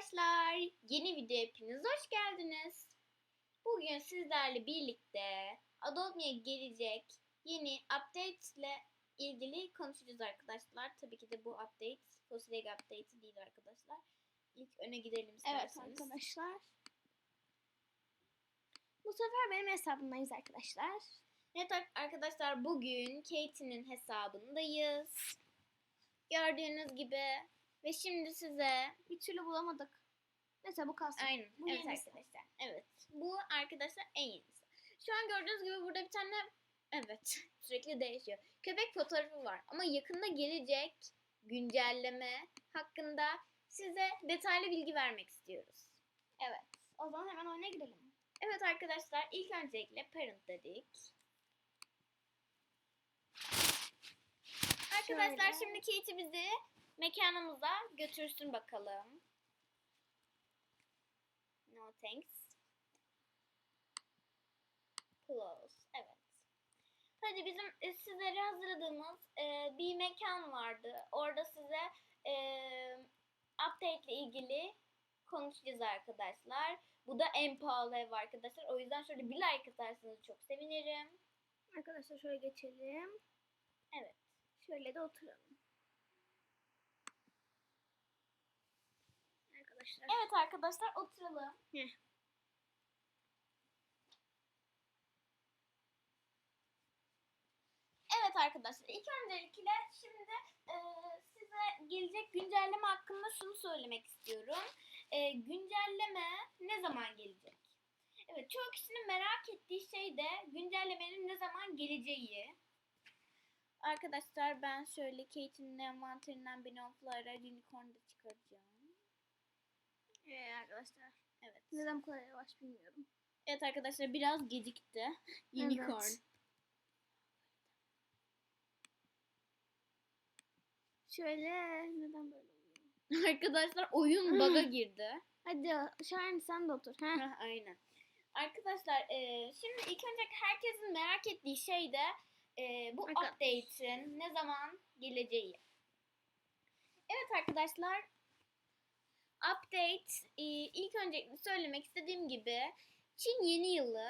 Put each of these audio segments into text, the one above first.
arkadaşlar. Yeni video hepiniz hoş geldiniz. Bugün sizlerle birlikte Adobe'ye gelecek yeni update ile ilgili konuşacağız arkadaşlar. Tabii ki de bu update Fossil Egg update'i değil arkadaşlar. İlk öne gidelim Evet isterseniz. arkadaşlar. Bu sefer benim hesabımdayız arkadaşlar. Evet ar- arkadaşlar bugün Kate'nin hesabındayız. Gördüğünüz gibi ve şimdi size Bir türlü bulamadık. Neyse bu kalsın. Aynen. Bu evet yenisi. arkadaşlar. Evet. Bu arkadaşlar en yenisi. Şu an gördüğünüz gibi burada bir tane evet sürekli değişiyor. Köpek fotoğrafı var ama yakında gelecek güncelleme hakkında size detaylı bilgi vermek istiyoruz. Evet. O zaman hemen oyuna girelim. Evet arkadaşlar ilk öncelikle parent dedik. Arkadaşlar Şöyle. şimdi Katie bizi mekanımıza götürsün bakalım. No thanks. Close. Evet. Hadi bizim e, sizlere hazırladığımız e, bir mekan vardı. Orada size e, update ile ilgili konuşacağız arkadaşlar. Bu da en pahalı ev arkadaşlar. O yüzden şöyle bir like atarsanız çok sevinirim. Arkadaşlar şöyle geçelim. Evet. Şöyle de oturalım. Arkadaşlar. Evet arkadaşlar oturalım. Heh. Evet arkadaşlar ilk öncelikle şimdi e, size gelecek güncelleme hakkında şunu söylemek istiyorum. E, güncelleme ne zaman gelecek? Evet çoğu kişinin merak ettiği şey de güncellemenin ne zaman geleceği. Arkadaşlar ben şöyle Kate'in envanterinden Benon Flora Unicorn'u da çıkaracağım. Ee, arkadaşlar. Evet. Neden bu kadar yavaş bilmiyorum. Evet arkadaşlar biraz gecikti. Unicorn. Evet. Şöyle neden böyle oluyor? Arkadaşlar oyun bug'a girdi. Hadi Şahin sen de otur. Heh, Aynen. Arkadaşlar e, şimdi ilk önce herkesin merak ettiği şey de e, bu update'in ne zaman geleceği. Evet arkadaşlar update e, ilk önce söylemek istediğim gibi Çin yeni yılı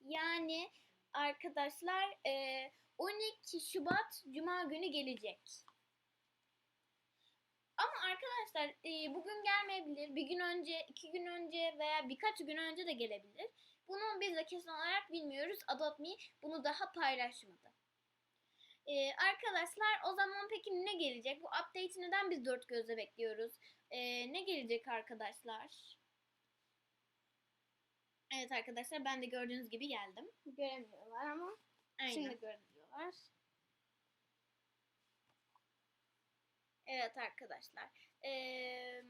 yani arkadaşlar e, 12 Şubat Cuma günü gelecek. Ama arkadaşlar e, bugün gelmeyebilir. Bir gün önce, iki gün önce veya birkaç gün önce de gelebilir. Bunu biz de kesin olarak bilmiyoruz. Adopt bunu daha paylaşmadı. E, arkadaşlar o zaman peki ne gelecek? Bu update'i neden biz dört gözle bekliyoruz? E, ne gelecek arkadaşlar? Evet arkadaşlar ben de gördüğünüz gibi geldim. Göremiyorlar ama Aynen. şimdi görebiliyorlar. Evet arkadaşlar. Ee,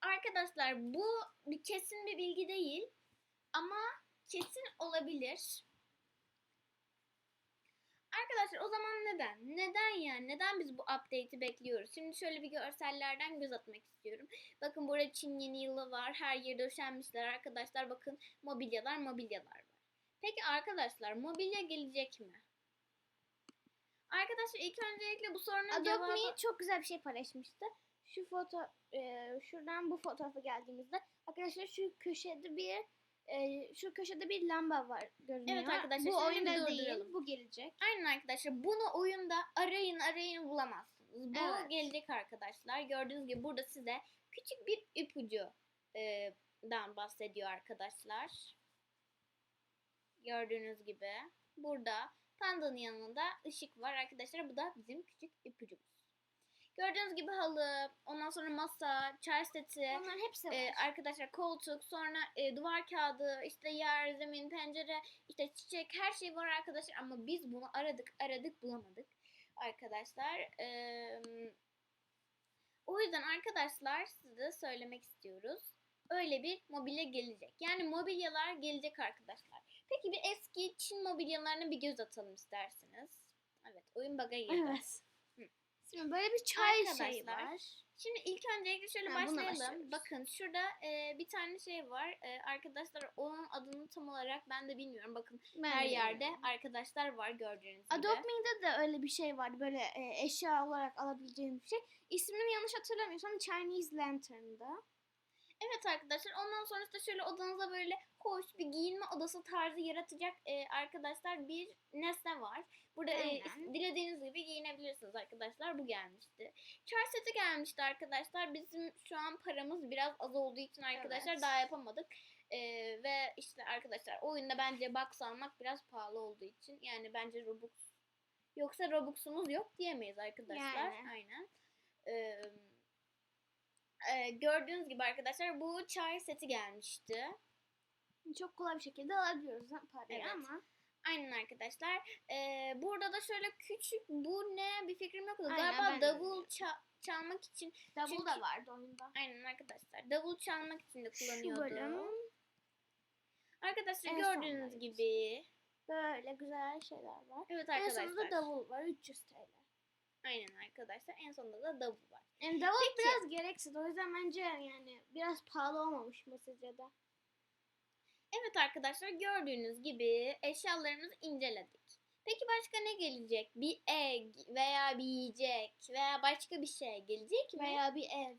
arkadaşlar bu bir kesin bir bilgi değil ama kesin olabilir. Arkadaşlar o zaman neden? Neden yani? Neden biz bu update'i bekliyoruz? Şimdi şöyle bir görsellerden göz atmak istiyorum. Bakın burada Çin yeni yılı var. Her yerde döşenmişler arkadaşlar. Bakın mobilyalar mobilyalar var. Peki arkadaşlar mobilya gelecek mi? Arkadaşlar ilk öncelikle bu sorunun Adopt cevabı... Me çok güzel bir şey paylaşmıştı. Şu foto e, şuradan bu fotoğrafa geldiğimizde arkadaşlar şu köşede bir e, şu köşede bir lamba var görünüyor. Evet arkadaşlar, bu oyunda değil. Bu gelecek. Aynen arkadaşlar. Bunu oyunda arayın arayın bulamazsınız. Bu Evet. gelecek arkadaşlar. Gördüğünüz gibi burada size küçük bir ipucu e, dan bahsediyor arkadaşlar. Gördüğünüz gibi burada pandanın yanında ışık var arkadaşlar. Bu da bizim küçük ipucumuz. Gördüğünüz gibi halı, ondan sonra masa, çay seti, Onların hepsi var. ee, arkadaşlar koltuk, sonra e, duvar kağıdı, işte yer, zemin, pencere, işte çiçek her şey var arkadaşlar ama biz bunu aradık aradık bulamadık arkadaşlar. Ee, o yüzden arkadaşlar size söylemek istiyoruz. Öyle bir mobilya gelecek. Yani mobilyalar gelecek arkadaşlar. Peki bir eski Çin mobilyalarına bir göz atalım isterseniz. Evet oyun bug'a girdi. Evet. Şimdi böyle bir çay şeyi Arkadaşlar, var. Şimdi ilk öncelikle şöyle Ha, başlayalım. Bakın şurada e, bir tane şey var. E, arkadaşlar onun adını tam olarak ben de bilmiyorum. Bakın Ben her de yerde bilmiyorum. arkadaşlar var gördüğünüz gibi. Adopt Me'de de öyle bir şey vardı. Böyle e, eşya olarak alabileceğim bir şey. İsmini yanlış hatırlamıyorsam Chinese Lantern'da. Evet arkadaşlar ondan sonrasında şöyle odanıza böyle hoş bir giyinme odası tarzı yaratacak e, arkadaşlar bir nesne var. Burada e, is- dilediğiniz gibi giyinebilirsiniz arkadaşlar. Bu gelmişti. Çay seti gelmişti arkadaşlar. Bizim şu an paramız biraz az olduğu için arkadaşlar Evet. daha yapamadık. E, ve işte arkadaşlar oyunda bence box almak biraz pahalı olduğu için yani bence Robux yoksa Robux'umuz yok diyemeyiz arkadaşlar. Yani. Aynen. Eee ee, gördüğünüz gibi arkadaşlar bu çay seti gelmişti. Çok kolay bir şekilde alabiliyoruz ha, parayı Evet. ama. Aynen arkadaşlar. Ee, burada da şöyle küçük bu ne bir fikrim yok. Aynen, Galiba de davul ça- çalmak için. Davul Çünkü- da vardı oyunda. Aynen arkadaşlar. Davul çalmak için de Şu kullanıyordu. bölüm Arkadaşlar En gördüğünüz sondayız. gibi. böyle güzel şeyler var. Evet En arkadaşlar. sonunda davul var 300 TL. Aynen arkadaşlar. En sonunda da davul var. Yani davul Peki. biraz gereksiz. O yüzden bence yani biraz pahalı olmamış mesajda. Evet arkadaşlar gördüğünüz gibi eşyalarımızı inceledik. Peki başka ne gelecek? Bir egg veya bir yiyecek veya başka bir şey gelecek mi? Veya bir ev.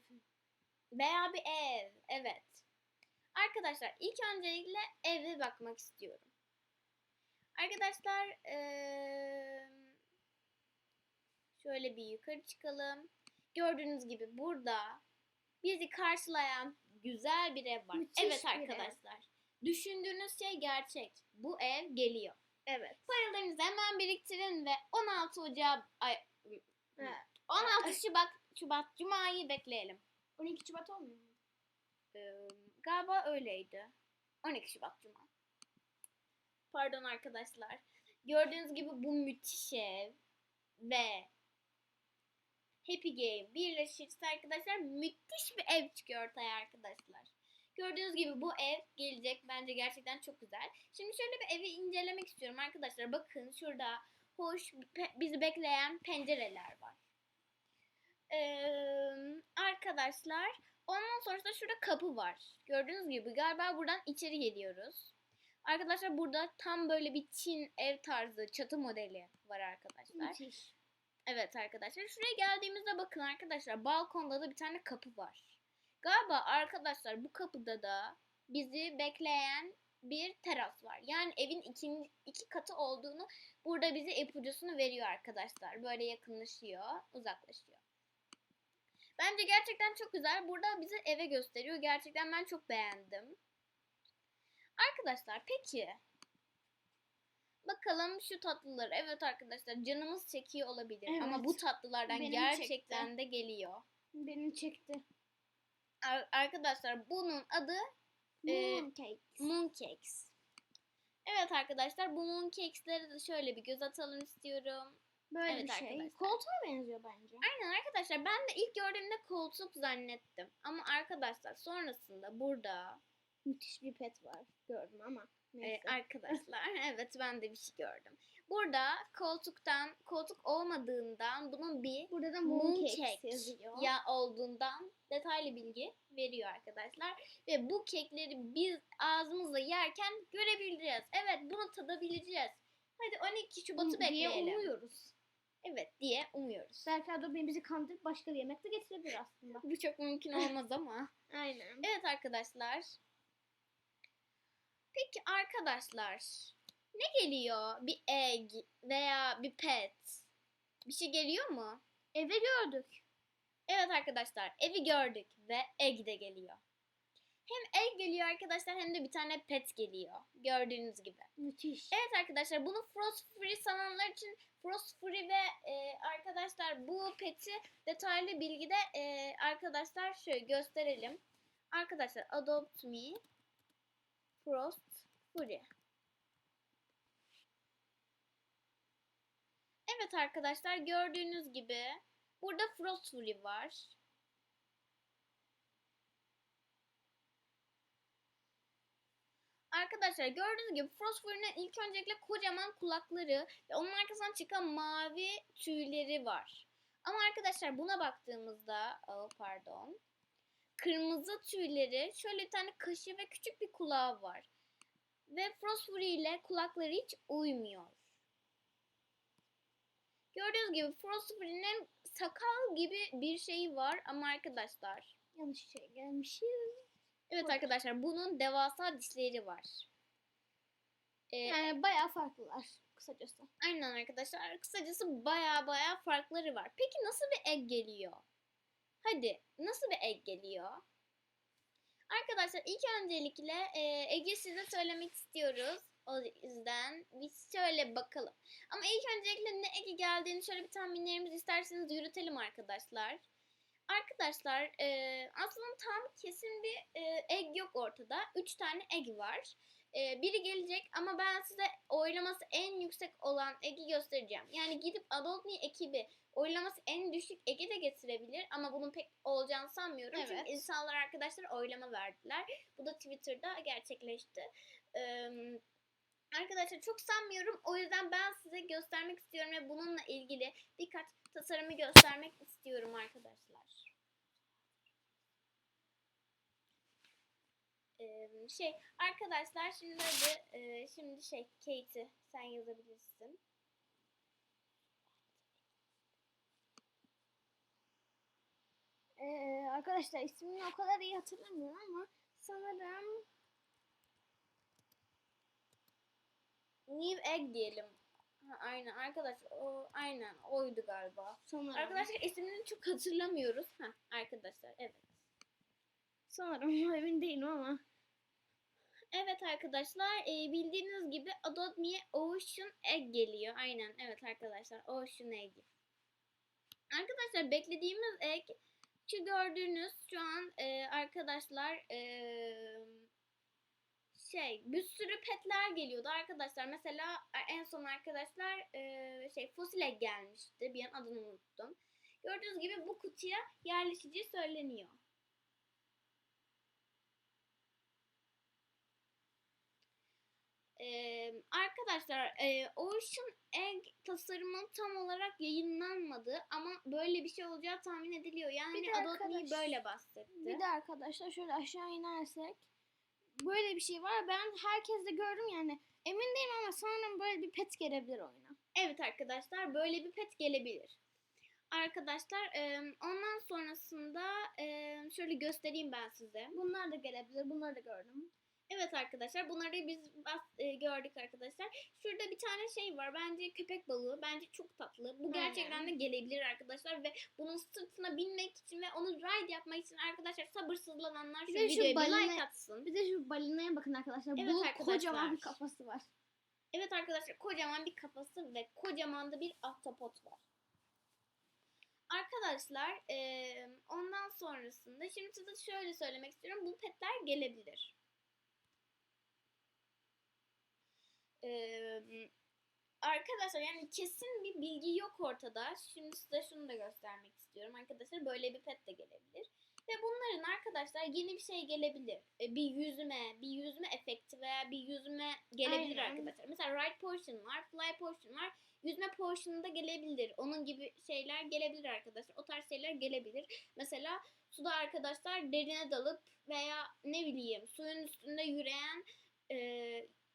Veya bir ev. Evet. Arkadaşlar ilk öncelikle eve bakmak istiyorum. Arkadaşlar eee, şöyle bir yukarı çıkalım. Gördüğünüz gibi burada bizi karşılayan güzel bir ev var. Müthiş evet bir ev. arkadaşlar. Düşündüğünüz şey gerçek. Bu ev geliyor. Evet. Paralarınızı hemen biriktirin ve 16 Ocağı ay, evet. 16 Şubat Şubat Cuma'yı bekleyelim. 12 Şubat olmuyor mu? Ee, galiba öyleydi. 12 Şubat Cuma. Pardon arkadaşlar. Gördüğünüz gibi bu müthiş ev ve Happy Game birleşirse arkadaşlar müthiş bir ev çıkıyor ortaya arkadaşlar. Gördüğünüz gibi bu ev gelecek. Bence gerçekten çok güzel. Şimdi şöyle bir evi incelemek istiyorum arkadaşlar. Bakın şurada hoş bizi bekleyen pencereler var. Ee, arkadaşlar Ondan sonrasında şurada kapı var. Gördüğünüz gibi galiba buradan içeri geliyoruz. Arkadaşlar burada tam böyle bir Çin ev tarzı çatı modeli var arkadaşlar. Müthiş. Evet arkadaşlar şuraya geldiğimizde bakın arkadaşlar balkonda da bir tane kapı var. Galiba arkadaşlar bu kapıda da bizi bekleyen bir teras var. Yani evin iki, iki katı olduğunu burada bize ipucusunu veriyor arkadaşlar. Böyle yakınlaşıyor, uzaklaşıyor. Bence gerçekten çok güzel. Burada bizi eve gösteriyor. Gerçekten ben çok beğendim. Arkadaşlar peki. Bakalım şu tatlıları. Evet arkadaşlar canımız çekiyor olabilir. Ama Evet. bu tatlılardan Benim gerçekten çekti. de geliyor. Beni çekti. Ar- arkadaşlar bunun adı Ee, Mooncakes. Mooncakes. Evet arkadaşlar bu Mooncakes'lere de şöyle bir göz atalım istiyorum. Böyle evet bir şey. arkadaşlar. Koltuğa benziyor bence. Aynen arkadaşlar ben de ilk gördüğümde koltuk zannettim. Ama arkadaşlar sonrasında burada Müthiş bir pet var. Gördüm ama. E, Neyse. arkadaşlar evet ben de bir şey gördüm. Burada koltuktan koltuk olmadığından bunun bir Burada da Mooncakes yazıyor. ya olduğundan detaylı bilgi veriyor arkadaşlar. Ve bu kekleri biz ağzımızla yerken görebileceğiz. Evet bunu tadabileceğiz. Hadi 12 Şubat'ı diye bekleyelim. umuyoruz. Evet diye umuyoruz. Belki Adobe bizi kandırıp başka bir yemek de getirebilir aslında. Bu çok mümkün olmaz ama. Aynen. Evet arkadaşlar. Peki arkadaşlar. Ne geliyor? Bir egg veya bir pet. Bir şey geliyor mu? Eve gördük. Evet arkadaşlar evi gördük ve egg de geliyor. Hem egg geliyor arkadaşlar hem de bir tane pet geliyor. Gördüğünüz gibi. Müthiş. Evet arkadaşlar bunu Frost Free sananlar için Frost Free ve e, arkadaşlar bu peti detaylı bilgide e, arkadaşlar şöyle gösterelim. Arkadaşlar Adopt Me Frost Free. Evet arkadaşlar gördüğünüz gibi burada Frost Free var. Arkadaşlar gördüğünüz gibi Frost Fury'nin ilk öncelikle kocaman kulakları ve onun arkasından çıkan mavi tüyleri var. Ama arkadaşlar buna baktığımızda, oh, pardon. Kırmızı tüyleri, şöyle bir tane kaşı ve küçük bir kulağı var. Ve Frostfury ile kulakları hiç uymuyor. Gördüğünüz gibi Frostfury'nin sakal gibi bir şeyi var ama arkadaşlar. Yanlış şey gelmişiz. Evet Buyur. arkadaşlar bunun devasa dişleri var. Ee, Yani bayağı farklılar kısacası. Aynen arkadaşlar. Kısacası baya baya farkları var. Peki nasıl bir egg geliyor? Hadi nasıl bir egg geliyor? Arkadaşlar ilk öncelikle e, Egg'i size söylemek istiyoruz. O yüzden biz şöyle bakalım. Ama ilk öncelikle ne Egg'i geldiğini şöyle bir tahminlerimizi isterseniz yürütelim arkadaşlar. Arkadaşlar e, aslında tam kesin bir e, egg yok ortada. Üç tane egg var. E, biri gelecek ama ben size oylaması en yüksek olan Egg'i göstereceğim. Yani gidip Adult Me ekibi oylaması en düşük Egg'i de getirebilir ama bunun pek olacağını sanmıyorum. Evet. Çünkü insanlar arkadaşlar oylama verdiler. Bu da Twitter'da gerçekleşti. Ee, arkadaşlar çok sanmıyorum. O yüzden ben size göstermek istiyorum ve bununla ilgili birkaç tasarımı göstermek istiyorum arkadaşlar. Ee, şey arkadaşlar şimdi hadi e, şimdi şey Katie sen yazabilirsin. Ee, arkadaşlar ismini o kadar iyi hatırlamıyorum ama sanırım New Egg diyelim. Ha, aynen arkadaşlar o aynen oydu galiba. sanırım. Arkadaşlar ismini çok hatırlamıyoruz. Ha arkadaşlar evet. sanırım emin değilim ama. Evet arkadaşlar e, bildiğiniz gibi Adopt Me Ocean Egg geliyor. Aynen evet arkadaşlar Ocean Egg. Arkadaşlar beklediğimiz egg şu gördüğünüz şu an e, arkadaşlar e, şey bir sürü petler geliyordu arkadaşlar. Mesela e, en son arkadaşlar e, şey fosil egg gelmişti. Bir an adını unuttum. Gördüğünüz gibi bu kutuya yerleşeceği söyleniyor. Ee, arkadaşlar e, Ocean Egg tasarımı tam olarak yayınlanmadı ama böyle bir şey olacağı tahmin ediliyor. Yani Bir de arkadaş- böyle bahsetti. Bir de arkadaşlar şöyle aşağı inersek böyle bir şey var. Ben herkes de gördüm yani. Emin değilim ama sanırım böyle bir pet gelebilir oyuna. Evet arkadaşlar böyle bir pet gelebilir. Arkadaşlar e, ondan sonrasında e, şöyle göstereyim ben size. Bunlar da gelebilir. Bunları da gördüm. Evet arkadaşlar bunları biz e, gördük arkadaşlar. Şurada bir tane şey var. Bence köpek balığı. Bence çok tatlı. Bu gerçekten de gelebilir arkadaşlar ve bunun sırtına binmek için ve onu ride yapmak için arkadaşlar sabırsızlananlar şu Bir de şu videoya bir balina- like atsın. Bir de şu balinaya bakın arkadaşlar. Evet Bu arkadaşlar. kocaman bir kafası var. Evet arkadaşlar kocaman bir kafası ve kocaman da bir ahtapot var. Arkadaşlar eee, ondan sonrasında şimdi size şöyle söylemek istiyorum. Bu petler gelebilir. Eee, arkadaşlar yani kesin bir bilgi yok ortada. Şimdi size şunu da göstermek istiyorum. Arkadaşlar böyle bir pet de gelebilir. Ve bunların arkadaşlar yeni bir şey gelebilir. E, Bir yüzme, bir yüzme efekti veya bir yüzme gelebilir Aynen. arkadaşlar. Mesela ride portion var, fly portion var. Yüzme portion'u da gelebilir. Onun gibi şeyler gelebilir arkadaşlar. O tarz şeyler gelebilir. Mesela suda arkadaşlar derine dalıp veya ne bileyim suyun üstünde yürüyen e,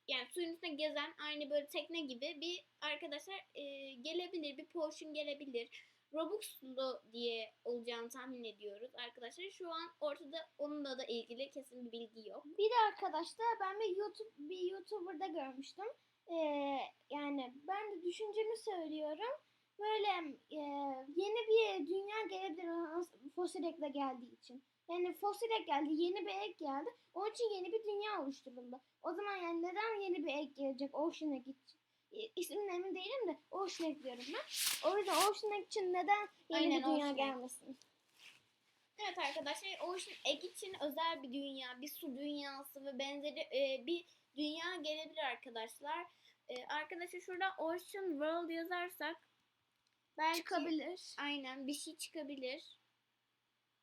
yani suyun üstünde gezen aynı böyle tekne gibi bir arkadaşlar e, gelebilir. Bir portion gelebilir. Robux'lu diye olacağını tahmin ediyoruz arkadaşlar. Şu an ortada onunla da ilgili kesin bir bilgi yok. Bir de arkadaşlar ben bir YouTube bir YouTuber'da görmüştüm. Ee, yani ben de düşüncemi söylüyorum. Böyle e, yeni bir dünya gelebilir fosil ekle geldiği için. Yani fosil ek geldi, yeni bir ek geldi. Onun için yeni bir dünya oluşturuldu. O zaman yani neden yeni bir ek gelecek Ocean Egg için? E, İsmini emin değilim de Ocean Egg diyorum ben. O yüzden Ocean Egg için neden yeni Aynen, bir dünya Ocean gelmesin? Evet arkadaşlar Ocean Egg için özel bir dünya, bir su dünyası ve benzeri e, bir dünya gelebilir arkadaşlar. E, arkadaşlar şurada Ocean World yazarsak belki Çıkabilir. aynen bir şey çıkabilir.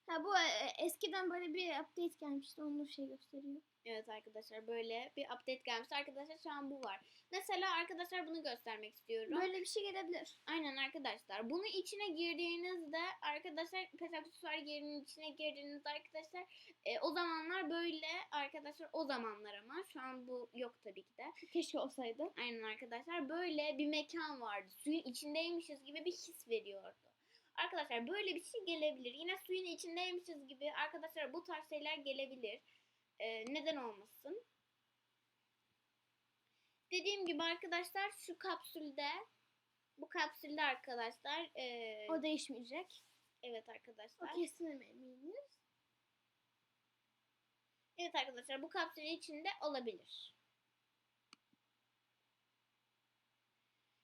Ha bu e, eskiden böyle bir update gelmişti. Onu şey gösteriyor. Evet arkadaşlar böyle bir update gelmiş. Arkadaşlar şu an bu var. Mesela arkadaşlar bunu göstermek istiyorum. Böyle bir şey gelebilir. Aynen arkadaşlar. Bunu içine girdiğinizde arkadaşlar pet aksesuar yerinin içine girdiğinizde arkadaşlar e, o zamanlar böyle arkadaşlar o zamanlar ama şu an bu yok tabii ki de. Keşke olsaydı. Aynen arkadaşlar böyle bir mekan vardı. Suyun içindeymişiz gibi bir his veriyordu. Arkadaşlar böyle bir şey gelebilir. Yine suyun içindeymişiz gibi arkadaşlar bu tarz şeyler gelebilir. Ee, neden olmasın? Dediğim gibi arkadaşlar şu kapsülde bu kapsülde arkadaşlar ee, O değişmeyecek. evet O arkadaşlar. kesin eminiz. Evet arkadaşlar bu kapsülün içinde olabilir.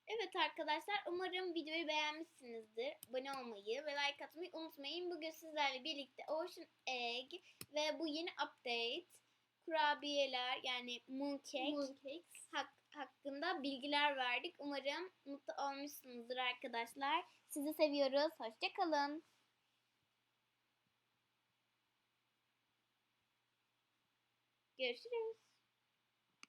Evet arkadaşlar umarım videoyu beğenmişsinizdir. Abone olmayı ve like atmayı unutmayın. Bugün sizlerle birlikte Ocean Egg ve bu yeni update kurabiyeler yani mooncake Mooncakes. hak- hakkında bilgiler verdik. Umarım mutlu olmuşsunuzdur arkadaşlar. Sizi seviyoruz. Hoşçakalın. Görüşürüz.